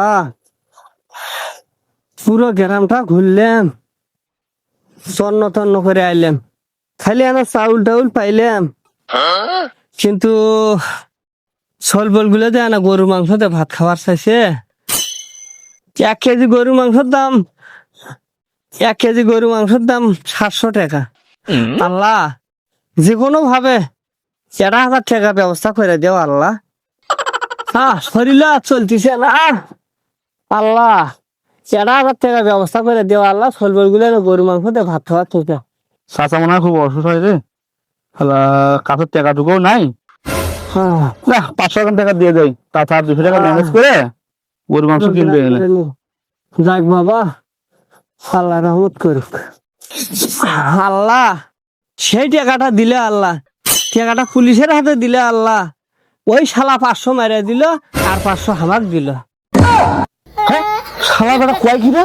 আল্লাহ পুরো গ্রামটা ঘুরলাম তন্ন তন্ন করে আইলাম খালি আমার চাউল টাউল পাইলাম কিন্তু সলবলগুলো দেয় না গরু মাংস দিয়ে ভাত খাবার চাইছে। এক কেজি গরু মাংসের দাম, এক কেজি গরু মাংসের দাম সাতশো টাকা। আল্লাহ যে কোনো ভাবে চার হাজার টাকা ব্যবস্থা করে দেও আল্লাহ। হ্যাঁ শরীর চলতেছে না। আল্লাহ চার হাজার টাকা ব্যবস্থা করে দেও আল্লাহ সলবলগুলো গরু মাংস দিয়ে ভাত খাওয়ার থেকে চাচা মনে হয় খুব অসুস্থ হয়েছে কাছের টাকাটুকুও নাই? হ্যাঁ। না পাঁচশো টাকা টাকা দিয়ে তাছাড়া দুশো টাকা ম্যানেজ করে গরু মাংস কিনবে যাক বাবা আল্লাহ রহমত করুক। আল্লাহ সেই টাকাটা দিলে আল্লাহ টাকাটা পুলিশের হাতে দিলে আল্লাহ ওই শালা পাঁচশো মেরে দিল আর পাঁচশো হামাক দিল। শালা বেটা কয় কি রে